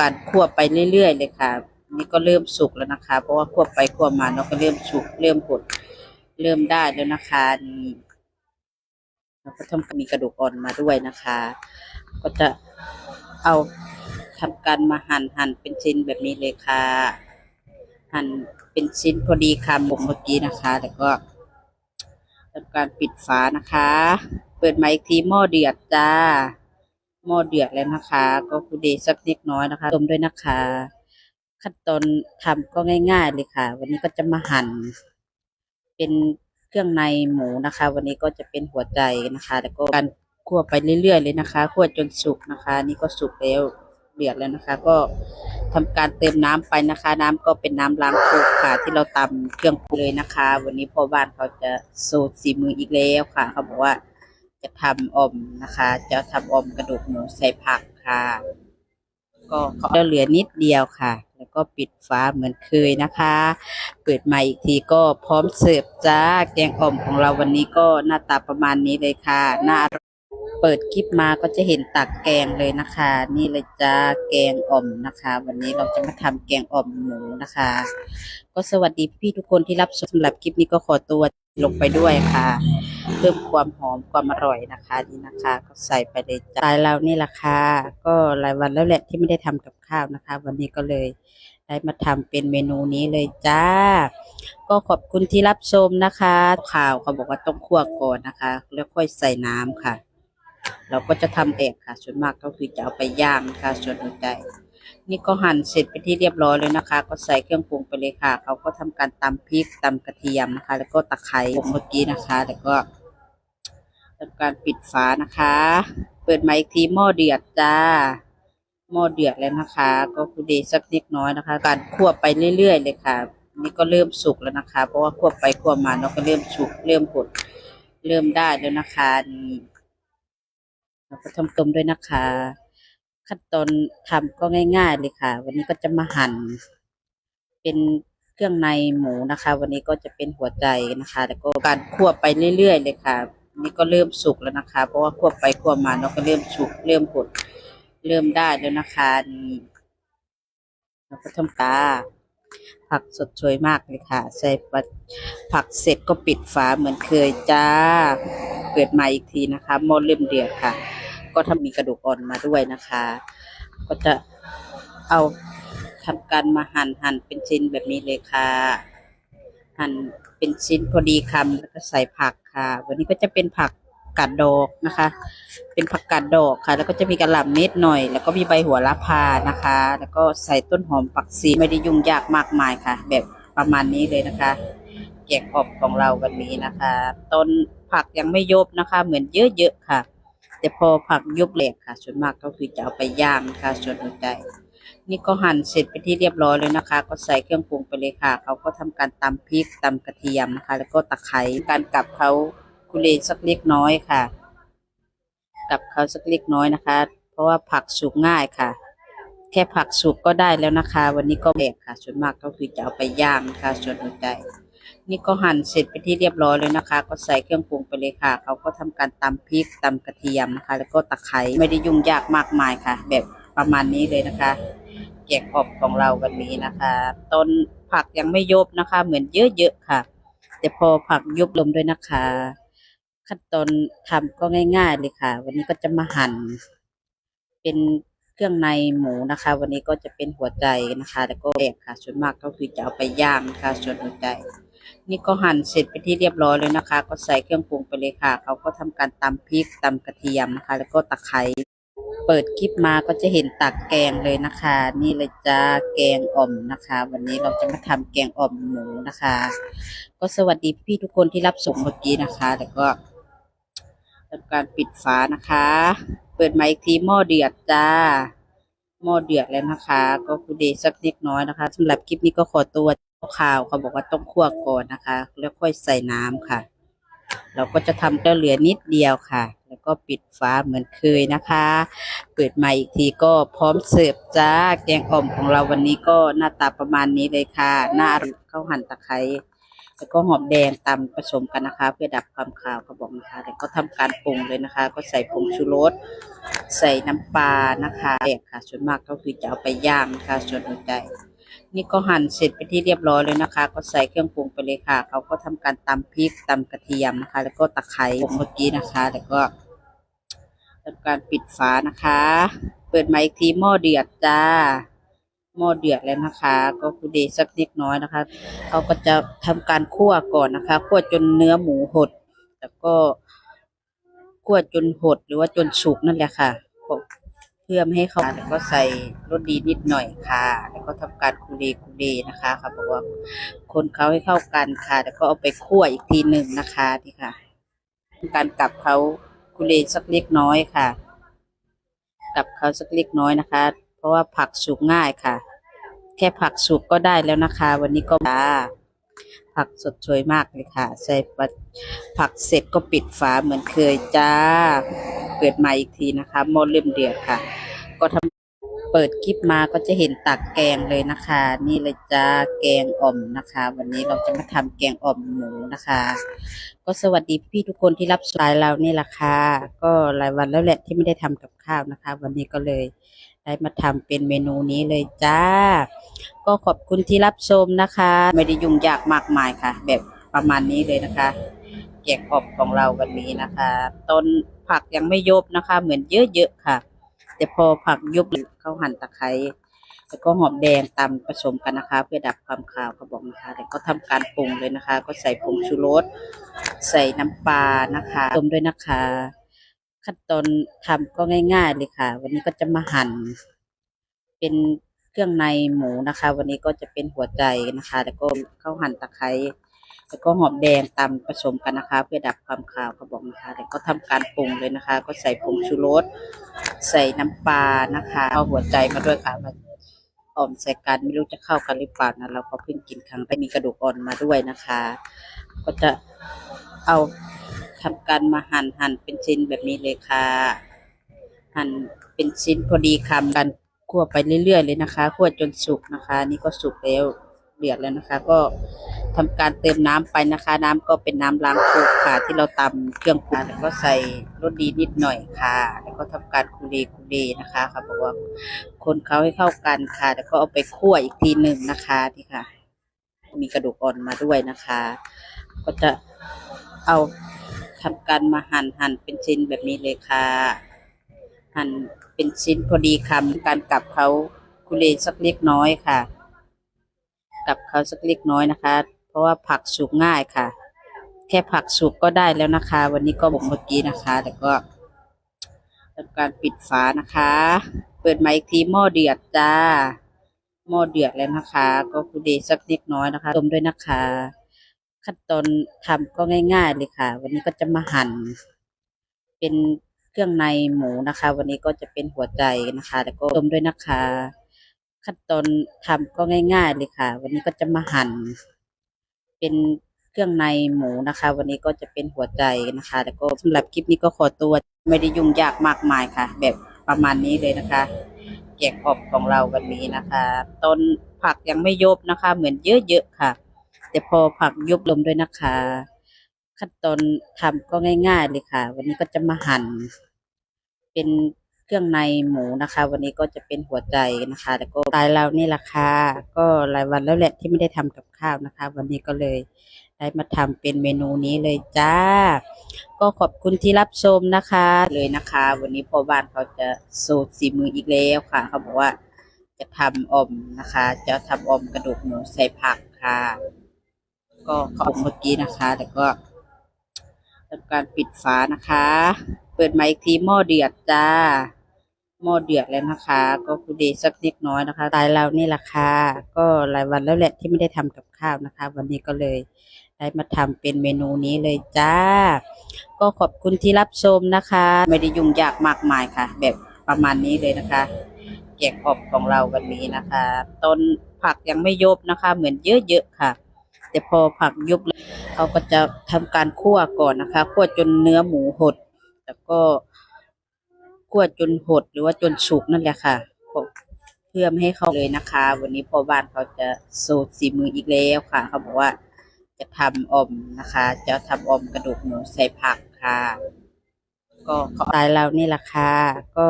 การคั่วไปเรื่อยๆเลยค่ะ นี่ก็เริ่มสุกแล้วนะคะ เพราะว่าคั่วไปคั่วมาเนาะก็เริ่มสุกเริ่มหดเริ่มได้แล้วนะคะนี่เราก็ต้องมีกระดูกอ่อนมาด้วยนะคะ ก็จะเอาทำการมาหั่นหั่นเป็นชิ้นแบบนี้เลยค่ะ หั่นเป็นชิ้นพอดีคำผมเมื่อกี้นะคะ แล้วก็ทำการปิดฝานะคะ เปิดไมาอีกทีหม้อเดือดจ้า หม้อเดือดแล้วนะคะ ก็คูเดสักเล็กน้อยนะคะต้มด้วยนะคะ ขั้นตอนทำก็ง่ายๆเลยค่ะ วันนี้ก็จะมาหั่น เป็นเครื่องในหมูนะคะ วันนี้ก็จะเป็นหัวใจนะคะ แล้วก็การคั่วไปเรื่อยๆเลยนะคะคั่วจนสุกนะคะ นี่ก็สุกแล้วเดือดแล้วนะคะ ก็ทำการเติมน้ำไปนะคะ น้ำก็เป็นน้ำล้างโคกค่ะ ที่เราตำเครื่องปรุงเลยนะคะ วันนี้พ่อบ้านเขาจะโซดสีมืออีกแล้วค่ะ เขาบอกว่า จะทำออมนะคะ จะทำออมกระดูกหมูใส่ผักค่ะ ก็เขาเหลือนิดเดียวค่ะ แล้วก็ปิดฝาเหมือนเคยนะคะ เปิดมาอีกทีก็พร้อมเสิร์ฟจ้าแกงอ่อมของเราวันนี้ก็หน้าตาประมาณนี้เลยค่ะหน้าเปิดคลิปมาก็จะเห็นตักแกงเลยนะคะ นี่เลยจ้าแกงอ่อมนะคะ วันนี้เราจะมาทำแกงอ่อมหมูนะคะ ก็สวัสดีพี่ทุกคนที่รับชมสำหรับคลิปนี้ก็ขอตัวลงไปด้วยค่ะ พิ่มความหอมความอร่อยนะคะนี่นะคะ ก็ใส่ไปเลยจ้าเรานี่แหละค่ะก็หลายวันแล้วแหละที่ไม่ได้ทำกับข้าวนะคะ วันนี้ก็เลยได้มาทำเป็นเมนูนี้เลยจ้า ก็ขอบคุณที่รับชมนะคะ ข่าวเขาบอกว่าต้องคั่วก่อนนะคะ แล้วค่อยใส่น้ำค่ะ เราก็จะทำเองค่ะ ส่วนมากก็คือจะเอาไปย่างนะคะส่วนหัวใจนี่ก็หั่นเสร็จไปที่เรียบร้อยเลยนะคะ ก็ใส่เครื่องปรุงไปเลยค่ะ เขาก็ทำการตำพริกตำกระเทียมนะคะ แล้วก็ตะไคร้เมื่อกี้นะคะ แล้วก็ ทำการปิดฝานะคะ เปิดมาอีกทีหม้อเดือดจ้า หม้อเดือดแล้วนะคะ ก็คือเดสักเล็กน้อยนะคะ การคั่วไปเรื่อยๆเลยค่ะ นี่ก็เริ่มสุกแล้วนะคะ เพราะว่าคั่วไปคั่วมาเนาะก็เริ่มสุกเริ่มหดเริ่มได้แล้วนะคะนี่เราก็ทำต้มด้วยนะคะ ขั้นตอนทำก็ง่าย ๆ เลยค่ะ วันนี้ก็จะมาหั่นเป็นเครื่องในหมูนะคะ วันนี้ก็จะเป็นหัวใจนะคะ แล้วก็การคั่วไปเรื่อยๆเลยค่ะ นี่ก็เริ่มสุกแล้วนะคะ เพราะว่าคั่วไปคั่วมาเนาะก็เริ่มสุกเริ่มหดเริ่มได้แล้วนะคะนี่เราก็ทำตาผักสดสวยมากเลยค่ะ ใส่ผักผักเสร็จก็ปิดฝาเหมือนเคยจ้าเปิดมาอีกทีนะคะหม้อเริ่มเดือดค่ะ ก็ทำมีกระดูกอ่อนมาด้วยนะคะ ก็จะเอาทำการมาหั่นหั่นเป็นชิ้นแบบนี้เลยค่ะ หั่นเป็นชิ้นพอดีคำแล้วก็ใส่ผัก ค่ะ วันนี้ก็จะเป็นผักกาดดอกนะคะ เป็นผักกาดดอกค่ะ แล้วก็จะมีกระหล่ำนิดหน่อย แล้วก็มีใบหัวละพานะคะ แล้วก็ใส่ต้นหอมปักซีไม่ได้ยุ่งยากมากมายค่ะ แบบประมาณนี้เลยนะคะแกงอ่อมของเราวันนี้นะคะ ต้นผักยังไม่ยบนะคะ เหมือนเยอะๆค่ะ แต่พอผักยบแหล็กค่ะ ส่วนมากก็คือจะเอาไปย่างค่ะส่วนหัวใจ นี่ก็หั่นเสร็จไปที่เรียบร้อยเลยนะคะ ก็ใส่เครื่องปรุงไปเลยค่ะ เขาก็ทำการตำพริกตำกระเทียมนะคะ แล้วก็ตะไคร้การกลับเขาคุเลสักเล็กน้อยค่ะกับเขาสักเล็กน้อยนะคะ เพราะว่าผักสุกง่ายค่ะ แค่ผักสุกก็ได้แล้วนะคะ วันนี้ก็แบกค่ะ ส่วนมากก็คือจะเอาไปย่างค่ะส่วนหัวใจนี่ก็หั่นเสร็จไปที่เรียบร้อยเลยนะคะ ก็ใส่เครื่องปรุงไปเลยค่ะ เขาก็ทำการตำพริกตำกระเทียมนะคะ แล้วก็ตะไคร้ไม่ได้ยุ่งยากมากมายค่ะ แบบ ประมาณนี้เลยนะคะแกงอ่อมของเราวันนี้นะคะต้นผักยังไม่ยบนะคะ เหมือนเยอะๆค่ะ แต่พอผักยุบลงด้วยนะคะ ขั้นตอนทำก็ง่าย ๆ เลยค่ะ วันนี้ก็จะมาหั่น เป็นเครื่องในหมูนะคะ วันนี้ก็จะเป็นหัวใจนะคะ แล้วก็แบกค่ะ ส่วนมากก็คือจะเอาไปย่างค่ะส่วนหัวใจ นี่ก็หั่นเสร็จไปที่เรียบร้อยเลยนะคะ ก็ใส่เครื่องปรุงไปเลยค่ะ เขาก็ทำการตำพริกตำกระเทียมนะคะ แล้วก็ตะไคร้ เปิดคลิปมาก็จะเห็นตักแกงเลยนะคะ นี่เลยจ้าแกงอ่อมนะคะ วันนี้เราจะมาทำแกงอ่อมหมูนะคะ ก็สวัสดีพี่ทุกคนที่รับชมเมื่อกี้นะคะ แล้วก็ทำการปิดฝานะคะ เปิดมาอีกทีหม้อเดือดจ้าหม้อเดือดแล้วนะคะ ก็คือเดสักเล็กน้อยนะคะสำหรับคลิปนี้ก็ขอตัวข่าวเขาบอกว่าต้องคั่วก่อนนะคะ แล้วค่อยใส่น้ำค่ะ เราก็จะทำแล้วเหลือนิดเดียวค่ะ แล้วก็ปิดฝาเหมือนเคยนะคะ เปิดมาอีกทีก็พร้อมเสิร์ฟจ้า แกงอ่อมของเราวันนี้ก็หน้าตาประมาณนี้เลยค่ะ หน้าอร่อยข้าวหั่นตะไคร้แล้วก็หอมแดงตำผสมกันนะคะ เพื่อดับความคาวเขาบอกนะคะแล้วก็ทำการปรุงเลยนะคะ ก็ใส่ผงชูรสใส่น้ำปลานะคะแดกค่ะ ส่วนมากก็คือจะเอาไปย่างนะคะส่วนหัวใจ นี่ก็หั่นเสร็จไปที่เรียบร้อยเลยนะคะ ก็ใส่เครื่องปรุงไปเลยค่ะ เขาก็ทำการตำพริกตำกระเทียมนะคะ แล้วก็ตะไคร้เมื่อกี้นะคะ แล้วก็ทำการปิดฝานะคะ เปิดมาอีกทีหม้อเดือดจ้า หม้อเดือดแล้วนะคะ ก็คูเดสักเล็กน้อยนะคะ เขาก็จะทำการคั่วก่อนนะคะ คั่วจนเนื้อหมูหด แล้วก็คั่วจนหดหรือว่าจนสุกนั่นแหละค่ะ เพื่อไม่ให้เขาแล้วก็ใส่รสดีนิดหน่อยค่ะ แล้วก็ทำการคูเดคูเดนะคะค่ะบอกว่าคนเขาให้เข้ากันค่ะ แล้วก็เอาไปคั่วอีกทีหนึ่งนะคะนี่ค่ะทำการกลับเขาคูเดสักเล็กน้อยค่ะ กลับเขาสักเล็กน้อยนะคะ เพราะว่าผักสุกง่ายค่ะ แค่ผักสุกก็ได้แล้วนะคะ วันนี้ก็จ้าผักสดสวยมากเลยค่ะ ใส่ผักเสร็จก็ปิดฝาเหมือนเคยจ้า เปิดมาอีกทีนะคะหม้อเริ่มเดือดค่ะ ก็ทำเปิดคลิปมาก็จะเห็นตักแกงเลยนะคะ นี่เลยจ้าแกงอ่อมนะคะ วันนี้เราจะมาทำแกงอ่อมหมูนะคะ ก็สวัสดีพี่ทุกคนที่รับสายเรานี่แหละค่ะก็หลายวันแล้วแหละที่ไม่ได้ทำกับข้าวนะคะ วันนี้ก็เลยได้มาทำเป็นเมนูนี้เลยจ้า ก็ขอบคุณที่รับชมนะคะ ไม่ได้ยุ่งยากมากมายค่ะ แบบประมาณนี้เลยนะคะแกงอ่อมของเราวันนี้นะคะ ต้น ผักยังไม่ยบนะคะ เหมือนเยอะๆค่ะ แต่พอผักยบเขาหั่นตะไคร้แล้วก็หอมแดงตำผสมกันนะคะ เพื่อดับความคาวเขาบอกนะคะแล้วก็ทำการปรุงเลยนะคะ ก็ใส่ผงชูรสใส่น้ำปลานะคะต้มด้วยนะคะ ขั้นตอนทำก็ง่าย ๆ เลยค่ะ วันนี้ก็จะมาหั่น เป็นเครื่องในหมูนะคะ วันนี้ก็จะเป็นหัวใจนะคะ แล้วก็เข้าหั่นตะไคร้ แล้วก็หอมแดงตำผสมกันนะคะ เพื่อดับความคาวเขาบอกนะคะแล้วก็ทำการปรุงเลยนะคะ ก็ใส่ผงชูรสใส่น้ำปลานะคะเอาหัวใจมาด้วยค่ะมาอ่อมใส่กันไม่รู้จะเข้ากันหรือเปล่านะเราก็เพิ่งกินครั้งไปมีกระดูกอ่อนมาด้วยนะคะ ก็จะเอาทำการมาหั่นหั่นเป็นชิ้นแบบนี้เลยค่ะ หั่นเป็นชิ้นพอดีคำกันคั่วไปเรื่อยๆเลยนะคะคั่วจนสุกนะคะ นี่ก็สุกแล้วเดือดแล้วนะคะ ก็ ทำการเติมน้ำไปนะคะ น้ำก็เป็นน้ำล้างโคกค่ะ ที่เราตำเครื่องปรุงแล้วก็ใส่รสดีนิดหน่อยค่ะ แล้วก็ทำการคูเรคูเรนะคะค่ะบอกว่าคนเขาให้เข้ากันค่ะ แล้วก็เอาไปคั่วอีกทีหนึ่งนะคะนี่ค่ะ มีกระดูกอ่อนมาด้วยนะคะ ก็จะเอาทำการมาหั่นหั่นเป็นชิ้นแบบนี้เลยค่ะ หั่นเป็นชิ้นพอดีคำการกลับเขาคุเรสักเล็กน้อยค่ะกลับเขาสักเล็กน้อยนะคะ ราะว่าผักสุกง่ายค่ะ แค่ผักสุกก็ได้แล้วนะคะ วันนี้ก็บอกเมื่อกี้นะคะแล้วก็ทำการปิดฝานะคะ เปิดมาอีกทีหม้อเดือดจ้า หม้อเดือดแล้วนะคะ ก็คุเรสักเล็กน้อยนะคะต้มด้วยนะคะ ขั้นตอนทำก็ง่าย ๆ เลยค่ะ วันนี้ก็จะมาหั่น เป็นเครื่องในหมูนะคะ วันนี้ก็จะเป็นหัวใจนะคะ แล้วก็ต้มด้วยนะคะ ขั้นตอนทำก็ง่าย ๆ เลยค่ะ วันนี้ก็จะมาหั่น เป็นเครื่องในหมูนะคะ วันนี้ก็จะเป็นหัวใจนะคะ แล้วก็สำหรับคลิปนี้ก็ขอตัวไม่ได้ยุ่งยากมากมายค่ะ แบบประมาณนี้เลยนะคะแกงอ่อมของเราวันนี้นะคะ ต้นผักยังไม่ยบนะคะ เหมือนเยอะๆค่ะ แต่พอผักยุบลงด้วยนะคะ ขั้นตอนทำก็ง่าย ๆ เลยค่ะ วันนี้ก็จะมาหั่นเป็น เครื่องในหมูนะคะ วันนี้ก็จะเป็นหัวใจนะคะ แล้วก็ตายเรานี่แหละค่ะก็หลายวันแล้วแหละที่ไม่ได้ทำกับข้าวนะคะ วันนี้ก็เลยได้มาทำเป็นเมนูนี้เลยจ้า ก็ขอบคุณที่รับชมนะคะเลยนะคะ วันนี้พ่อบ้านเขาจะสูตรสีมืออีกแล้วค่ะ เขาบอกว่าจะทำออมนะคะ จะทำออมกระดูกหมูใส่ผักค่ะ ก็เขาเมื่อกี้นะคะ แล้วก็ทำการปิดฝานะคะ เปิดไมาอีกทีหม้อเดือดจ้า หม้อเดือดแล้วนะคะ ก็คูเดสักเล็กน้อยนะคะตายเรานี่แหละค่ะก็หลายวันแล้วแหละที่ไม่ได้ทำกับข้าวนะคะ วันนี้ก็เลยได้มาทำเป็นเมนูนี้เลยจ้า ก็ขอบคุณที่รับชมนะคะ ไม่ได้ยุ่งยากมากมายค่ะ แบบประมาณนี้เลยนะคะแกงอ่อมของเราวันนี้นะคะ ต้นผักยังไม่ยบนะคะ เหมือนเยอะๆค่ะ แต่พอผักยุบแล้วเขาก็จะทำการคั่วก่อนนะคะคั่วจนเนื้อหมูหด แล้วก็ คั่วจนหดหรือว่าจนสุกนั่นแหละค่ะเพื่อไม่ให้เขาเลยนะคะ วันนี้พ่อบ้านเขาจะสูตรสีมืออีกแล้วค่ะ เขาบอกว่าจะทำออมนะคะ จะทำออมกระดูกหมูใส่ผักค่ะ ก็ขอตายเรานี่แหละค่ะก็